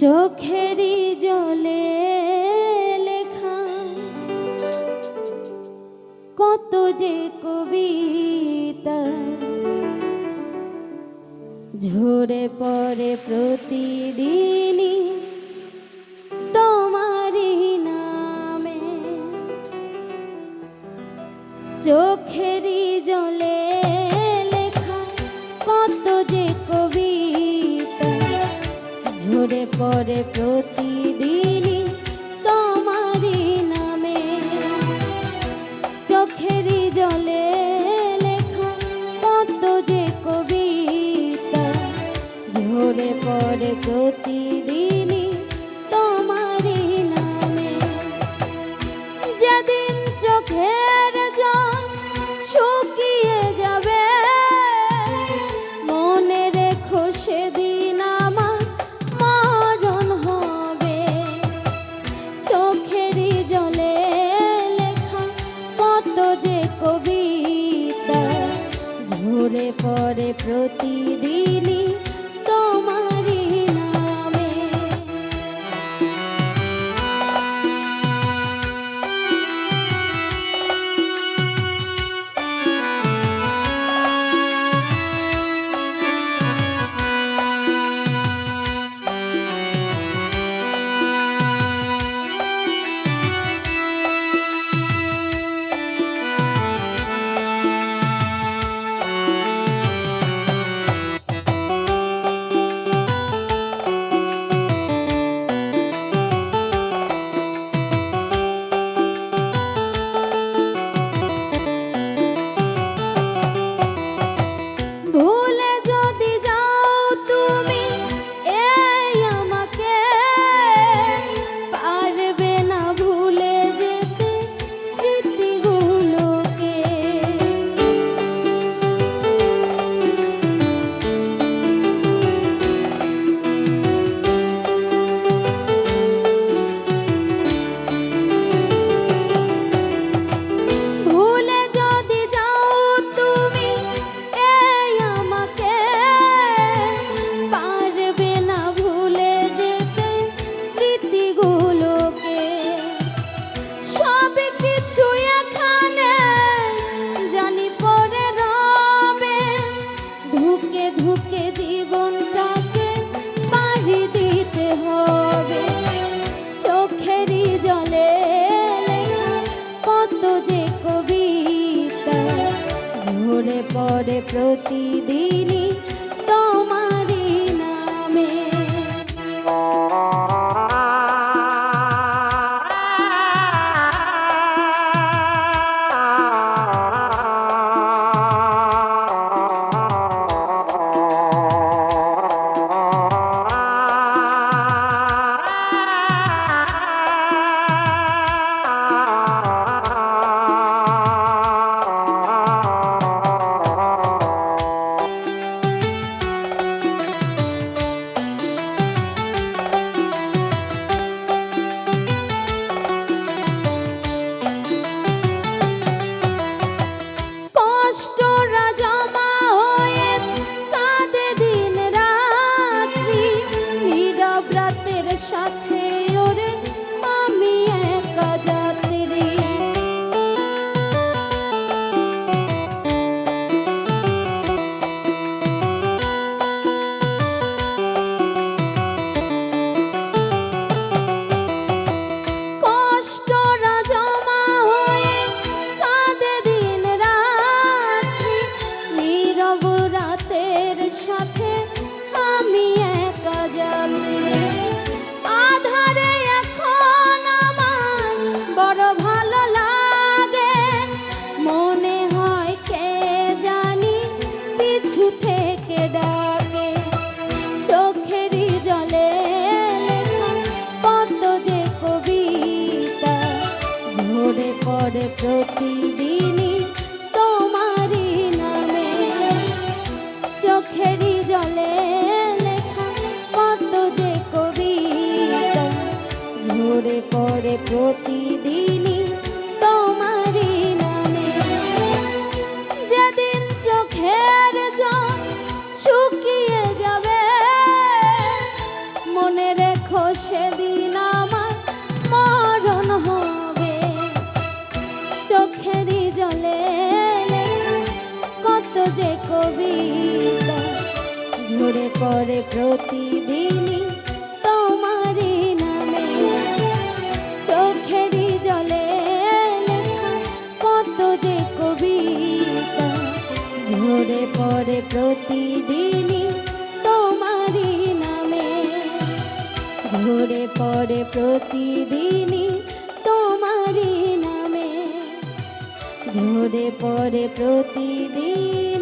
চোখেরি জলে লেখা। কত যে কবিতা ঝরে পড়ে প্রতিদিনই তোমারই নামে। চোখেরি জলে পরে প্রতিদিনই তোমারি নামে। চোখেরই জলে লেখা কত যে কবিতা ঝরে পরে প্রতিদিন পরে প্রতিদিনই ঝরে পড়ে প্রতিদিনই তোমারই নামে। যেদিন চোখের জল শুকিয়ে যাবে, মনে রেখো সেদিন আমার মরণ হবে। চোখেরই জলে কত যে কবিতা ঝরে পড়ে প্রতি প্রতিদিনই তোমারই নামে। ঝরে পরে প্রতিদিনই তোমারই নামে। ঝরে পড়ে প্রতিদিনই